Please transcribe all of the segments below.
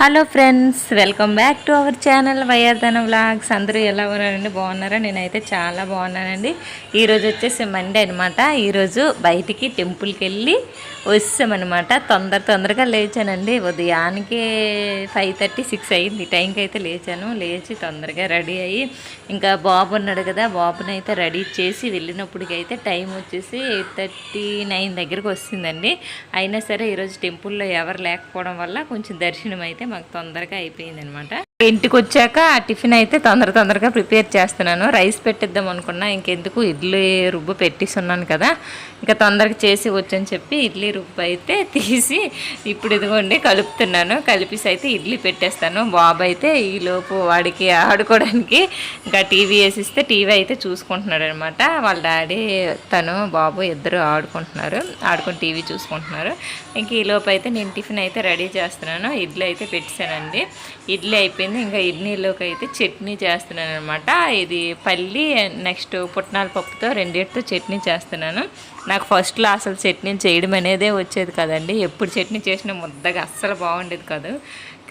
Hello friends welcome back to our channel వైఆర్ధన vlogs. అందరూ ఎలా ఉన్నారండి? బాగున్నారా? నేనైతే చాలా బాగున్నానండి. ఈరోజు వచ్చేసి మండే అనమాట ఈరోజు బయటికి టెంపుల్కి వెళ్ళి వచ్చామన్నమాట. తొందర తొందరగా లేచానండి. ఉదయానికి ఫైవ్ థర్టీ సిక్స్ అయింది. టైంకి అయితే లేచాను. లేచి తొందరగా రెడీ అయ్యి ఇంకా బాబు ఉన్నాడు కదా బాబుని అయితే రెడీ చేసి వెళ్ళినప్పటికైతే టైం వచ్చేసి ఎయిట్ థర్టీ నైన్ దగ్గరకు వస్తుందండి అయినా సరే ఈరోజు టెంపుల్లో ఎవరు లేకపోవడం వల్ల కొంచెం దర్శనం అయితే మాకు తొందరగా అయిపోయింది అనమాట ఇంటికి వచ్చాక ఆ టిఫిన్ అయితే తొందర తొందరగా ప్రిపేర్ చేస్తున్నాను. రైస్ పెట్టిద్దాం అనుకున్నా ఇంకెందుకు ఇడ్లీ రుబ్బు పెట్టిస్తున్నాను కదా. ఇంకా తొందరగా చేసి వచ్చని చెప్పి ఇడ్లీ రుబ్బు అయితే తీసి ఇప్పుడు ఇదిగోండి కలుపుతున్నాను. కలిపేసి అయితే ఇడ్లీ పెట్టేస్తాను. బాబు అయితే ఈలోపు వాడికి ఆడుకోవడానికి ఇంకా టీవీ వేసిస్తే టీవీ అయితే చూసుకుంటున్నాడు అనమాట వాళ్ళ డాడీ తను బాబు ఇద్దరు ఆడుకుంటున్నారు. ఆడుకొని టీవీ చూసుకుంటున్నారు. ఇంక ఈలోపు అయితే నేను టిఫిన్ అయితే రెడీ చేస్తున్నాను. ఇడ్లీ అయితే పెట్టేశానండి. ఇడ్లీ అయిపోయింది ఇంకా ఇడ్లీలోకి అయితే చట్నీ చేస్తున్నాను అనమాట ఇది పల్లి నెక్స్ట్ పుట్నాల పప్పుతో రెండింటితో చట్నీ చేస్తున్నాను. నాకు ఫస్ట్లో అసలు చట్నీ చేయడం అనేదే వచ్చేది కదండి. ఎప్పుడు చట్నీ చేసినా ముద్దగా అస్సలు బాగుండేది కాదు.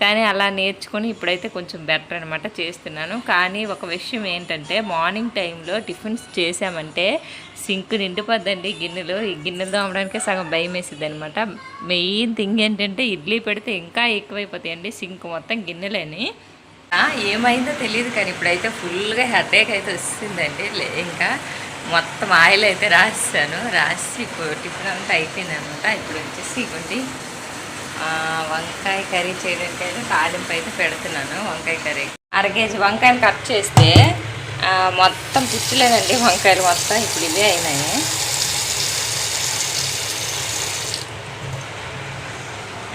కానీ అలా నేర్చుకొని ఇప్పుడైతే కొంచెం బెటర్ అనమాట చేస్తున్నాను. కానీ ఒక విషయం ఏంటంటే మార్నింగ్ టైంలో టిఫిన్స్ చేసామంటే సింక్ నిండిపోద్దండి గిన్నెలు. ఈ గిన్నెలు తోమడానికే సగం భయం వేసిద్ది అనమాట మెయిన్ థింగ్ ఏంటంటే ఇడ్లీ పెడితే ఇంకా ఎక్కువైపోతాయండి సింక్ మొత్తం గిన్నెలని. ఏమైందో తెలియదు కానీ ఇప్పుడైతే ఫుల్గా హెడేక్ అయితే వస్తుందండి. లే- ఇంకా మొత్తం ఆయిల్ అయితే రాసాను. రాసి టిఫిన్ అంతా అయిపోయింది అనమాట ఇప్పుడు వచ్చేసి ఇంకోటి వంకాయ కర్రీ చేయడానికి అయితే తాలింపు అయితే పెడుతున్నాను. వంకాయ కర్రీ. అర కేజీ వంకాయలు కట్ చేస్తే మొత్తం పుచ్చలేదండి వంకాయలు మొత్తం. ఇప్పుడు ఇవే అయినాయి.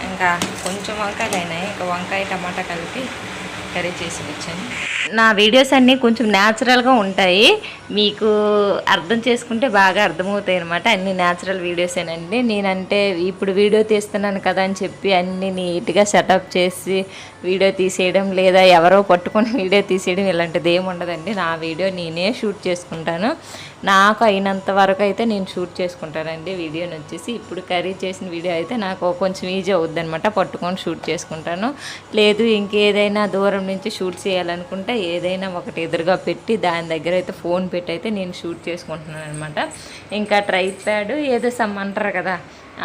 ఇంకా కొంచెం వంకాయలు అయినాయి. ఇంకా వంకాయ టమాటా కలిపి కర్రీ చేసి వచ్చాను. నా వీడియోస్ అన్నీ కొంచెం న్యాచురల్గా ఉంటాయి. మీకు అర్థం చేసుకుంటే బాగా అర్థమవుతాయి అనమాట అన్ని న్యాచురల్ వీడియోసేనండి నేనంటే ఇప్పుడు వీడియో తీస్తున్నాను కదా అని చెప్పి అన్ని నీట్గా సెటప్ చేసి వీడియో తీసేయడం లేదా ఎవరో పట్టుకొని వీడియో తీసేయడం ఇలాంటిది ఏమి ఉండదండి. నా వీడియో నేనే షూట్ చేసుకుంటాను. నాకు అయినంత వరకు అయితే నేను షూట్ చేసుకుంటానండి. వీడియోని వచ్చేసి ఇప్పుడు కర్రీ చేసిన వీడియో అయితే నాకు కొంచెం ఈజీ అవుద్ది అనమాట పట్టుకొని షూట్ చేసుకుంటాను. లేదు ఇంకేదైనా దూరం నుంచి షూట్ చేయాలనుకుంటే ఏదైనా ఒకటి ఎదురుగా పెట్టి దాని దగ్గర అయితే ఫోన్ పెట్టి అయితే నేను షూట్ చేసుకుంటున్నాను అనమాట ఇంకా ట్రై ప్యాడ్ ఏదో సమ్ అంటారు కదా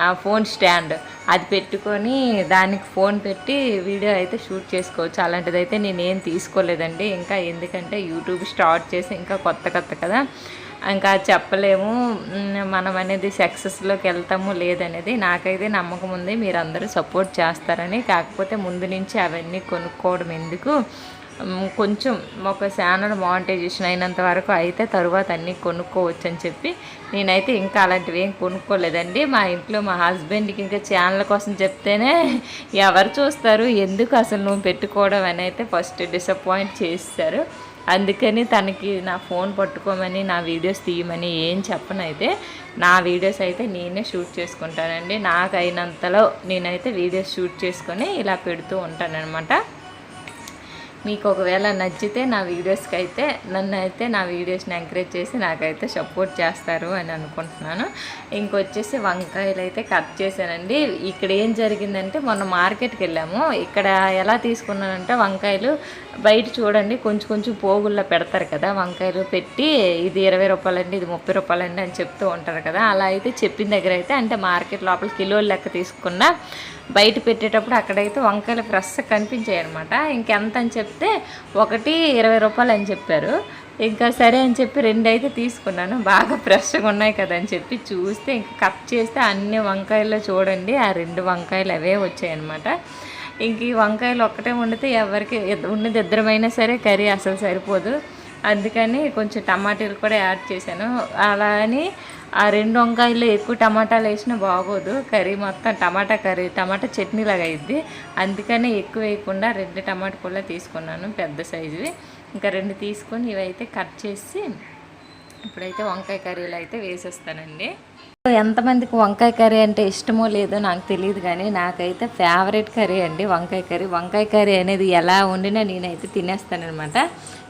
ఆ ఫోన్ స్టాండ్. అది పెట్టుకొని దానికి ఫోన్ పెట్టి వీడియో అయితే షూట్ చేసుకోవచ్చు. అలాంటిదైతే నేనేం తీసుకోలేదండి. ఇంకా ఎందుకంటే యూట్యూబ్ స్టార్ట్ చేసి ఇంకా కొత్త కొత్త కదా. ఇంకా చెప్పలేము. మనం అనేది సక్సెస్లోకి వెళ్తాము లేదనేది నాకైతే నమ్మకం ఉంది మీరు అందరూ సపోర్ట్ చేస్తారని. కాకపోతే ముందు నుంచి అవన్నీ కొనుక్కోవడం ఎందుకు? కొంచెం ఒక ఛానల్ మానిటైజేషన్ అయినంత వరకు అయితే తరువాత అన్నీ కొనుక్కోవచ్చు అని చెప్పి నేనైతే ఇంకా అలాంటివి ఏం కొనుక్కోలేదండి. మా ఇంట్లో మా హస్బెండ్కి ఇంకా ఛానల్ కోసం చెప్తేనే ఎవరు చూస్తారు ఎందుకు అసలు నువ్వు పెట్టుకోవడం అని అయితే ఫస్ట్ డిసప్పాయింట్ చేస్తారు. అందుకని తనకి నా ఫోన్ పట్టుకోమని నా వీడియోస్ తీయమని ఏం చెప్పనైతే నా వీడియోస్ అయితే నేనే షూట్ చేసుకుంటానండి. నాకు అయినంతలో నేనైతే వీడియోస్ షూట్ చేసుకొని ఇలా పెడుతూ ఉంటానన్నమాట. మీకు ఒకవేళ నచ్చితే నా వీడియోస్కి అయితే నన్ను అయితే నా వీడియోస్ని ఎంకరేజ్ చేసి నాకైతే సపోర్ట్ చేస్తారు అని అనుకుంటున్నాను. ఇంకొచ్చేసి వంకాయలు అయితే కట్ చేశానండి. ఇక్కడ ఏం జరిగిందంటే మొన్న మార్కెట్కి వెళ్ళాము. ఇక్కడ ఎలా తీసుకున్నానంటే వంకాయలు బయట చూడండి కొంచెం కొంచెం పోగుల్లో పెడతారు కదా వంకాయలు పెట్టి ఇది ఇరవై రూపాయలండి ఇది ముప్పై రూపాయలండి అని చెప్తూ ఉంటారు కదా అలా అయితే చెప్పిన దగ్గర అయితే అంటే మార్కెట్ లోపల కిలోల లెక్క తీసుకున్నా బయట పెట్టేటప్పుడు అక్కడైతే వంకాయలు ఫ్రెష్ కనిపించాయి అనమాట ఇంకెంత అని చెప్పి చెప్తే ఒకటి ఇరవై రూపాయలు అని చెప్పారు. ఇంకా సరే అని చెప్పి రెండు అయితే తీసుకున్నాను. బాగా ఫ్రెష్గా ఉన్నాయి కదా అని చెప్పి చూస్తే ఇంకా కట్ చేస్తే అన్ని వంకాయల్లో చూడండి ఆ రెండు వంకాయలు అవే వచ్చాయన్నమాట. ఇంక ఈ వంకాయలు ఒక్కటే వండితే ఎవరికి ఉన్నది ఇద్దరమైనా సరే కర్రీ అసలు సరిపోదు. అందుకని కొంచెం టమాటాలు కూడా యాడ్ చేశాను. అలా అని ఆ రెండు వంకాయలు ఎక్కువ టమాటాలు వేసినా బాగోదు. కర్రీ మొత్తం టమాటా కర్రీ టమాటా చట్నీ లాగా అయింది అందుకనే ఎక్కువ వేయకుండా రెండు టమాటా కూడా తీసుకున్నాను పెద్ద సైజువి. ఇంకా రెండు తీసుకొని ఇవైతే కట్ చేసి ఇప్పుడైతే వంకాయ కర్రీలు అయితే వేసేస్తానండి. ఎంతమందికి వంకాయ కర్రీ అంటే ఇష్టమో లేదో నాకు తెలియదు కానీ నాకైతే ఫేవరెట్ కర్రీ అండి వంకాయ కర్రీ. వంకాయ కర్రీ అనేది ఎలా వండినా నేనైతే తినేస్తానమాట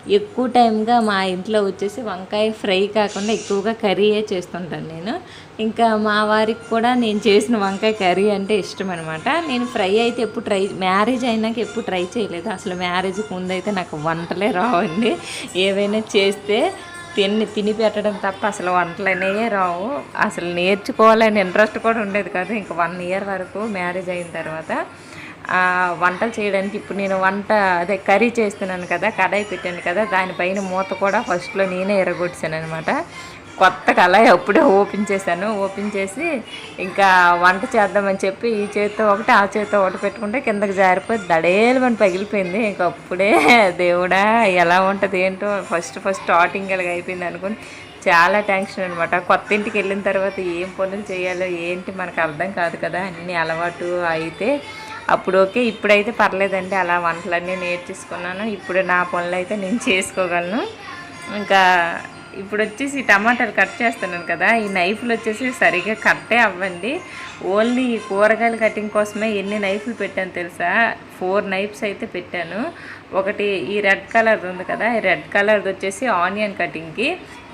ఎక్కువ టైంగా మా ఇంట్లో వచ్చేసి వంకాయ ఫ్రై కాకుండా ఎక్కువగా కర్రీయే చేస్తుంటాను నేను. ఇంకా మా వారికి కూడా నేను చేసిన వంకాయ కర్రీ అంటే ఇష్టం అనమాట నేను ఫ్రై అయితే ఎప్పుడు ట్రై మ్యారేజ్ అయినాక ఎప్పుడు ట్రై చేయలేదు. అసలు మ్యారేజ్కి ముందు అయితే నాకు వంటలే రావండి. ఏవైనా చేస్తే తిని తిని పెట్టడం తప్ప అసలు వంటలు అనేవి రావు. అసలు నేర్చుకోవాలని ఇంట్రెస్ట్ కూడా ఉండేది కాదు. ఇంకా వన్ ఇయర్ వరకు మ్యారేజ్ అయిన తర్వాత వంటలు చేయడానికి ఇప్పుడు నేను వంట అదే కర్రీ చేస్తున్నాను కదా కడాయి పెట్టాను కదా దానిపైన మూత కూడా ఫస్ట్లో నేనే ఎరగొట్టాను అనమాట కొత్త కళాయి అప్పుడే ఓపెన్ చేశాను. ఓపెన్ చేసి ఇంకా వంట చేద్దామని చెప్పి ఈ చేతితో ఒకటి ఆ చేతితో ఒకటి పెట్టుకుంటే కిందకి జారిపోయి దడేలు అని పగిలిపోయింది. ఇంక అప్పుడే దేవుడా ఎలా ఉంటుంది ఏంటో ఫస్ట్ ఫస్ట్ స్టార్టింగ్ ఇలాగ అయిపోయింది అనుకుని చాలా టెన్షన్ అనమాట కొత్త ఇంటికి వెళ్ళిన తర్వాత ఏం పనులు చేయాలో ఏంటి మనకు అర్థం కాదు కదా అన్ని అలవాటు అయితే అప్పుడు ఓకే ఇప్పుడైతే పర్లేదండి అలా వంటలన్నీ నేర్చేసుకున్నాను. ఇప్పుడు నా పనులు అయితే నేను చేసుకోగలను. ఇంకా ఇప్పుడు వచ్చేసి టమాటాలు కట్ చేస్తున్నాను కదా ఈ నైఫ్లు వచ్చేసి సరిగ్గా కట్టే అవ్వండి. ఓన్లీ ఈ కూరగాయల కటింగ్ కోసమే ఎన్ని నైఫ్లు పెట్టాను తెలుసా? ఫోర్ నైఫ్స్ అయితే పెట్టాను. ఒకటి ఈ రెడ్ కలర్ ఉంది కదా ఈ రెడ్ కలర్ది వచ్చేసి ఆనియన్ కటింగ్కి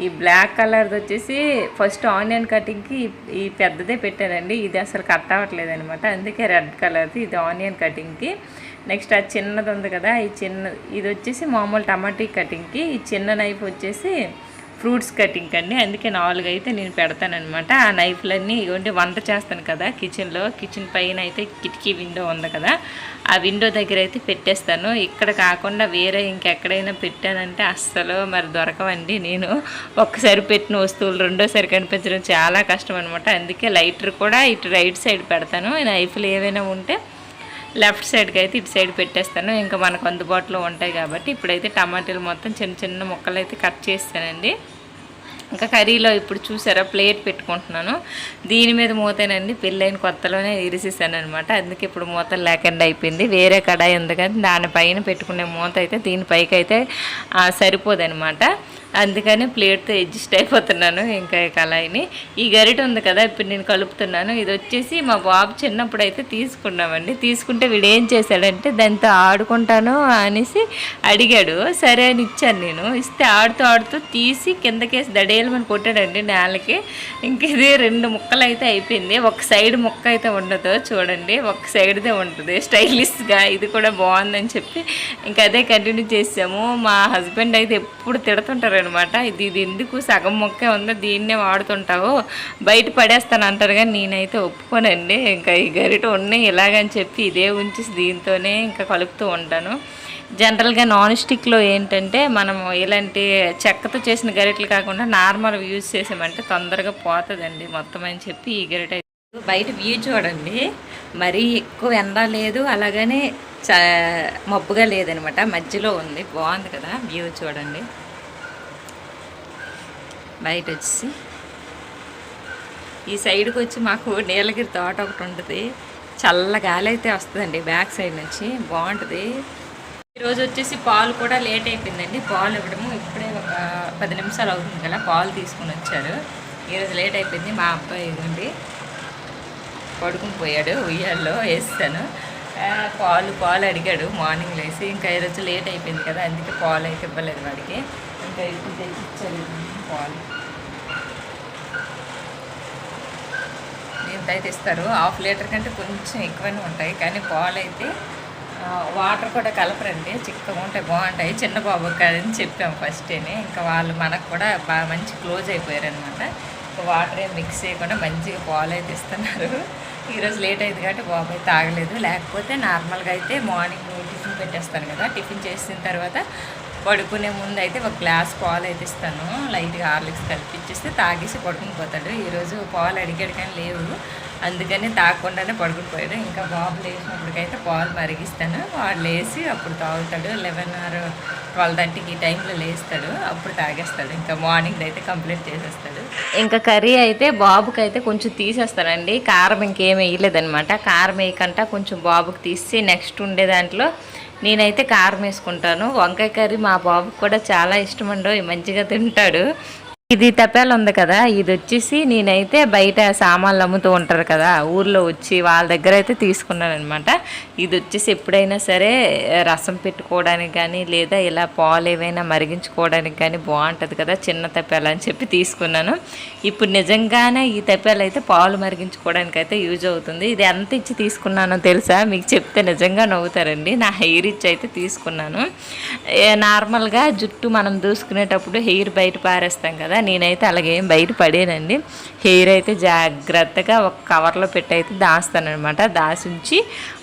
ఈ బ్లాక్ కలర్ది వచ్చేసి ఫస్ట్ ఆనియన్ కటింగ్కి ఈ పెద్దదే పెట్టానండి ఇది అసలు కట్ అవ్వట్లేదు అనమాట అందుకే రెడ్ కలర్ది ఇది ఆనియన్ కటింగ్కి. నెక్స్ట్ అది చిన్నది ఉంది కదా ఈ చిన్న ఇది వచ్చేసి మామూలు టమాటీ కటింగ్కి. ఈ చిన్న నైఫ్ వచ్చేసి ఫ్రూట్స్ కటింగ్ అండి అందుకే నాలుగు అయితే నేను పెడతానమాట ఆ నైఫ్లన్నీ ఇగోండి వంట చేస్తాను కదా కిచెన్లో. కిచెన్ పైన అయితే కిటికీ విండో ఉంది కదా. ఆ విండో దగ్గర అయితే పెట్టేస్తాను. ఇక్కడ కాకుండా వేరే ఇంకెక్కడైనా పెట్టానంటే అస్సలు మరి దొరకవండి నేను. ఒక్కసారి పెట్టిన వస్తువులు రెండోసారి కనిపించడం చాలా కష్టం అనమాట అందుకే లైటర్ కూడా ఇటు రైట్ సైడ్ పెడతాను. నైఫ్లు ఏవైనా ఉంటే లెఫ్ట్ సైడ్కి అయితే ఇటు సైడ్ పెట్టేస్తాను. ఇంకా మనకు అందుబాటులో ఉంటాయి కాబట్టి ఇప్పుడైతే టమాటాలు మొత్తం చిన్న చిన్న ముక్కలు అయితే కట్ చేస్తానండి. ఇంకా కర్రీలో ఇప్పుడు చూసారా ప్లేట్ పెట్టుకుంటున్నాను. దీని మీద మూతనండి పెళ్ళైన కొత్తలోనే ఇరిసేసాను అనమాట అందుకే ఇప్పుడు మూత లేకుండా అయిపోయింది. వేరే కడాయి ఉంది కానీ దానిపైన పెట్టుకునే మూత అయితే దీనిపైకి అయితే సరిపోదనమాట అందుకని ప్లేట్తో అడ్జస్ట్ అయిపోతున్నాను ఇంకా కళాయిని. ఈ గరిట ఉంది కదా ఇప్పుడు నేను కలుపుతున్నాను. ఇది వచ్చేసి మా బాబు చిన్నప్పుడు అయితే తీసుకున్నామండి. తీసుకుంటే వీడు ఏం చేశాడంటే దాంతో ఆడుకుంటాను అనేసి అడిగాడు. సరే అని ఇచ్చాను నేను. ఇస్తే ఆడుతూ ఆడుతూ తీసి కిందకేసి దడేలమని కొట్టాడండి నేలకి. ఇంక ఇది రెండు ముక్కలు అయితే అయిపోయింది. ఒక సైడ్ ముక్క అయితే ఉండదు చూడండి. ఒక సైడ్దే ఉంటుంది. స్టైలిష్గా ఇది కూడా బాగుందని చెప్పి ఇంకా అదే కంటిన్యూ చేసాము. మా హస్బెండ్ అయితే ఎప్పుడు తిడుతుంటారు అనమాట ఇది ఇది ఎందుకు సగం మొక్కే ఉందో దీన్నే వాడుతుంటావు. బయట పడేస్తాను అంటారు కానీ నేనైతే ఒప్పుకోనండి. ఇంకా ఈ గరిట ఉన్నాయి ఇలాగని చెప్పి ఇదే ఉంచి దీంతోనే ఇంకా కలుపుతూ ఉంటాను. జనరల్గా నాన్ స్టిక్లో ఏంటంటే మనం ఇలాంటి చెక్కతో చేసిన గరిటలు కాకుండా నార్మల్ యూజ్ చేసామంటే తొందరగా పోతుందండి మొత్తం అని చెప్పి ఈ గరిట బయట వ్యూ చూడండి మరీ ఎక్కువ ఎండ లేదు అలాగనే చ మబ్బుగా లేదనమాట మధ్యలో ఉంది బాగుంది కదా వ్యూ చూడండి. బయట వచ్చి ఈ సైడ్కి వచ్చి మాకు నీలగిరి తోట ఒకటి ఉంటుంది చల్ల గాలి అయితే వస్తుందండి బ్యాక్ సైడ్ నుంచి బాగుంటుంది. ఈరోజు వచ్చేసి పాలు కూడా లేట్ అయిపోయిందండి. పాలు ఇవ్వడము ఇప్పుడే ఒక పది నిమిషాలు అవుతుంది కదా పాలు తీసుకుని వచ్చారు. ఈరోజు లేట్ అయిపోయింది. మా అబ్బాయి ఇదండి పడుకుని పోయాడు ఉయ్యాల్లో వేస్తాను. పాలు పాలు అడిగాడు మార్నింగ్ లేసి. ఇంకా ఈరోజు లేట్ అయిపోయింది కదా అందుకే పాలు అయితే ఇవ్వలేదు వాడికి. ఇంకా ఇప్పుడు ఇచ్చారు పాలు. ఎంత అయితే ఇస్తారు. హాఫ్ లీటర్ కంటే కొంచెం ఎక్కువనే ఉంటాయి కానీ పాలు అయితే వాటర్ కూడా కలపరండి. చిక్కగా ఉంటాయి బాగుంటాయి. చిన్న బాబు కాదని చెప్పాము ఫస్టేనే ఇంకా వాళ్ళు మనకు కూడా బాగా మంచి క్లోజ్ అయిపోయారు అనమాట వాటర్ ఏం మిక్స్ చేయకుండా మంచిగా పాలు అయితే ఇస్తున్నారు. ఈరోజు లేట్ అయింది కాబట్టి బాబు అయితే తాగలేదు. లేకపోతే నార్మల్గా అయితే మార్నింగ్ టిఫిన్ పెట్టేస్తాను కదా. టిఫిన్ చేసిన తర్వాత పడుకునే ముందు అయితే ఒక గ్లాస్ పాలు అయితే ఇస్తాను. లైట్గా హార్లిక్స్ కలిపిచ్చేస్తే తాగేసి పడుకుని పోతాడు. ఈరోజు పాలు అడిగాడు కానీ లేవు. అందుకని తాగకుండానే పడుకుని పోయాడు ఇంకా బాబు లేచినప్పటికైతే పాలు మరిగిస్తాను. వాడు లేచి అప్పుడు తాగుతాడు. లెవెన్ ఆర్ ట్వెల్వ్ థర్టీకి ఈ టైంలో లేస్తాడు. అప్పుడు తాగేస్తాడు. ఇంకా మార్నింగ్ అయితే కంప్లీట్ చేసేస్తాడు. ఇంకా కర్రీ అయితే బాబుకి అయితే కొంచెం తీసేస్తానండి. కారం ఇంకేం వేయలేదనమాట కారం వేయకుండా కొంచెం బాబుకి తీసి నెక్స్ట్ ఉండే దాంట్లో నేనైతే కారం వేసుకుంటాను. వంకాయ కర్రీ మా బాబుకి కూడా చాలా ఇష్టం అండో. మంచిగా తింటాడు. ఇది తప్పేలు ఉంది కదా ఇది వచ్చేసి నేనైతే బయట సామాన్లు అమ్ముతూ ఉంటారు కదా ఊర్లో వచ్చి వాళ్ళ దగ్గర అయితే తీసుకున్నాను అనమాట ఇది వచ్చేసి ఎప్పుడైనా సరే రసం పెట్టుకోవడానికి కానీ లేదా ఇలా పాలు ఏవైనా మరిగించుకోవడానికి కానీ బాగుంటుంది కదా చిన్న తప్పేలు అని చెప్పి తీసుకున్నాను. ఇప్పుడు నిజంగానే ఈ తప్పేలు అయితే పాలు మరిగించుకోవడానికి అయితే యూజ్ అవుతుంది. ఇది ఎంత ఇచ్చి తీసుకున్నానో తెలుసా? మీకు చెప్తే నిజంగా నవ్వుతారండి. నా హెయిర్ ఇచ్చి అయితే తీసుకున్నాను. నార్మల్గా జుట్టు మనం దూసుకునేటప్పుడు హెయిర్ బయట పారేస్తాం కదా నేనైతే అలాగే బయట పడేనండి. హెయిర్ అయితే జాగ్రత్తగా ఒక కవర్లో పెట్టి అయితే దాస్తానమాట దాసించి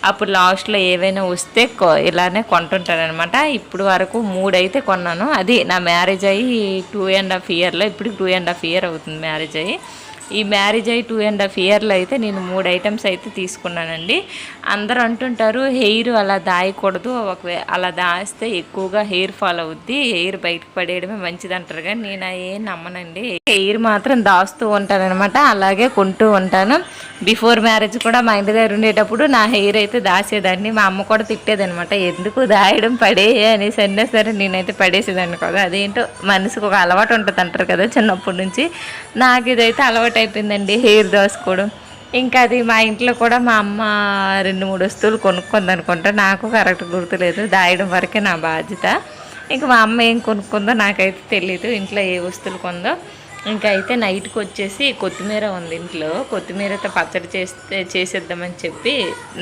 అప్పుడు లాస్ట్లో ఏవైనా వస్తే కొ- ఇలానే కొంటుంటానమాట ఇప్పుడు వరకు మూడు అయితే కొన్నాను. అది నా మ్యారేజ్ అయ్యి టూ అండ్ హాఫ్ ఇయర్లో ఇప్పుడు టూ అండ్ హాఫ్ ఇయర్ అవుతుంది మ్యారేజ్ అయ్యి. ఈ మ్యారేజ్ అయ్యి టూ అండ్ హాఫ్ ఇయర్లో అయితే నేను మూడు ఐటమ్స్ అయితే తీసుకున్నానండి. అందరూ అంటుంటారు హెయిర్ అలా దాయకూడదు ఒకవే అలా దాస్తే ఎక్కువగా హెయిర్ ఫాల్ అవుద్ది హెయిర్ బయటకు పడేయడమే మంచిది అంటారు. కానీ నేను ఏం నమ్మనండి. హెయిర్ మాత్రం దాస్తూ ఉంటానన్నమాట అలాగే కొంటూ ఉంటాను. బిఫోర్ మ్యారేజ్ కూడా మా ఇంటి దగ్గర ఉండేటప్పుడు నా హెయిర్ అయితే దాసేదాన్ని మా అమ్మ కూడా తిట్టేదనమాట ఎందుకు దాయడం పడే అనేసి అన్నా సరే నేనైతే పడేసేదాన్ని కదా. అదేంటో మనసుకు ఒక అలవాటు ఉంటుంది అంటారు కదా చిన్నప్పటి నుంచి. నాకు ఇదైతే అలవాటు అయిపోయిందండి హెయిర్ దాసుకోవడం ఇంకా అది మా ఇంట్లో కూడా మా అమ్మ రెండు మూడు వస్తువులు కొనుక్కుంది అనుకుంటా నాకు కరెక్ట్ గుర్తులేదు దాయడం వరకే నా బాధ్యత. ఇంకా మా అమ్మ ఏం కొనుక్కుందో నాకైతే తెలియదు ఇంట్లో ఏ వస్తువులు కొందో. ఇంకా అయితే నైట్కి వచ్చేసి కొత్తిమీర ఉంది ఇంట్లో. కొత్తిమీరతో పచ్చడి చేస్తే చేసేద్దామని చెప్పి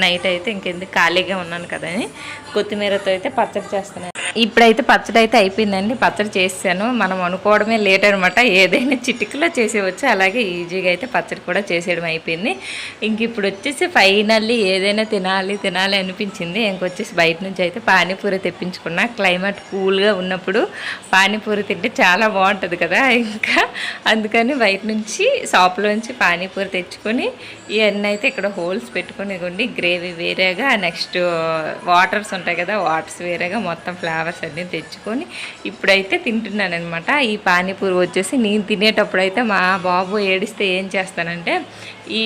నైట్ అయితే ఇంకెందుకు ఖాళీగా ఉన్నాను కదా అని కొత్తిమీరతో అయితే పచ్చడి చేస్తున్నాను. ఇప్పుడైతే పచ్చడి అయితే అయిపోయిందండి. పచ్చడి చేసాను. మనం అనుకోవడమే లేట్ అనమాట. ఏదైనా చిటికలో చేసేవచ్చు అలాగే ఈజీగా అయితే పచ్చడి కూడా చేసేయడం అయిపోయింది. ఇంక ఇప్పుడు వచ్చేసి ఫైనల్లీ ఏదైనా తినాలి తినాలి అనిపించింది. ఇంకొచ్చేసి బయట నుంచి అయితే పానీపూరి తెప్పించుకున్నా. క్లైమేట్ కూల్గా ఉన్నప్పుడు పానీపూరి తింటే చాలా బాగుంటుంది కదా ఇంకా. అందుకని బయట నుంచి షాప్లోంచి పానీపూరి తెచ్చుకొని ఇవన్నీ అయితే ఇక్కడ హోల్స్ పెట్టుకొని గ్రేవీ వేరేగా నెక్స్ట్ వాటర్స్ ఉంటాయి కదా వాటర్స్ వేరేగా మొత్తం ఫ్లేవర్ ఫ్లవర్స్ అన్నీ తెచ్చుకొని ఇప్పుడైతే తింటున్నాను అనమాట ఈ పానీపూరి వచ్చేసి నేను తినేటప్పుడు అయితే మా బాబు ఏడిస్తే ఏం చేస్తానంటే ఈ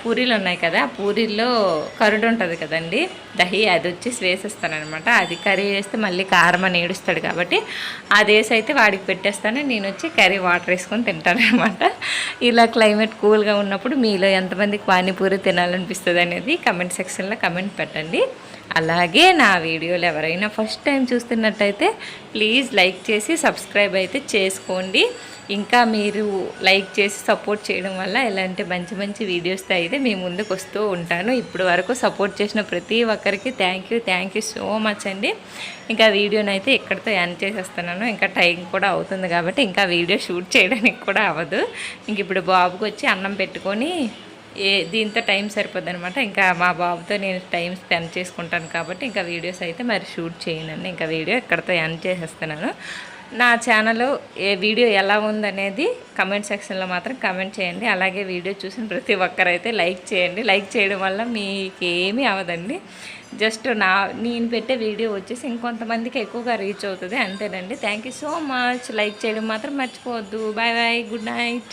పూరీలు ఉన్నాయి కదా పూరీల్లో కరుడు ఉంటుంది కదండి దహి అది వచ్చేసి వేసేస్తానమాట అది కర్రీ వేస్తే మళ్ళీ కారం అని ఏడుస్తాడు కాబట్టి అది వేసి అయితే వాడికి పెట్టేస్తాను. నేను వచ్చి కర్రీ వాటర్ వేసుకొని తింటానమాట ఇలా క్లైమేట్ కూల్గా ఉన్నప్పుడు మీలో ఎంతమందికి పానీపూరి తినాలనిపిస్తుంది అనేది కమెంట్ సెక్షన్లో కమెంట్ పెట్టండి. అలాగే నా వీడియోలు ఎవరైనా ఫస్ట్ టైం చూస్తున్నట్టయితే ప్లీజ్ లైక్ చేసి సబ్స్క్రైబ్ అయితే చేసుకోండి. ఇంకా మీరు లైక్ చేసి సపోర్ట్ చేయడం వల్ల ఇలాంటి మంచి మంచి వీడియోస్తో అయితే మీ ముందుకు వస్తూ ఉంటాను. ఇప్పుడు వరకు సపోర్ట్ చేసిన ప్రతి ఒక్కరికి thank you thank you so much అండి. ఇంకా వీడియోని అయితే ఇక్కడితో ఎండ్ చేసేస్తున్నాను ఇంకా టైం కూడా అవుతుంది కాబట్టి ఇంకా వీడియో షూట్ చేయడానికి కూడా అవ్వదు. ఇంక ఇప్పుడు బాబుకి వచ్చి అన్నం పెట్టుకొని ఏ దీంతో టైం సరిపోద్ది అనమాట ఇంకా మా బాబుతో నేను టైం స్పెండ్ చేసుకుంటాను కాబట్టి ఇంకా వీడియోస్ అయితే మరి షూట్ చేయనండి. ఇంకా వీడియో ఇక్కడతో ఎండ్ చేసేస్తున్నాను. నా ఛానల్ ఏ వీడియో ఎలా ఉందనేది కమెంట్ సెక్షన్లో మాత్రం కమెంట్ చేయండి. అలాగే వీడియో చూసిన ప్రతి ఒక్కరైతే లైక్ చేయండి. లైక్ చేయడం వల్ల మీకు ఏమీ అవదండి జస్ట్ నా నేను పెట్టే వీడియో వచ్చేసి ఇంకొంతమందికి ఎక్కువగా రీచ్ అవుతుంది. అంతేనండి. Thank you so much. Like చేయడం మాత్రం మర్చిపోవద్దు. Bye bye. Good night.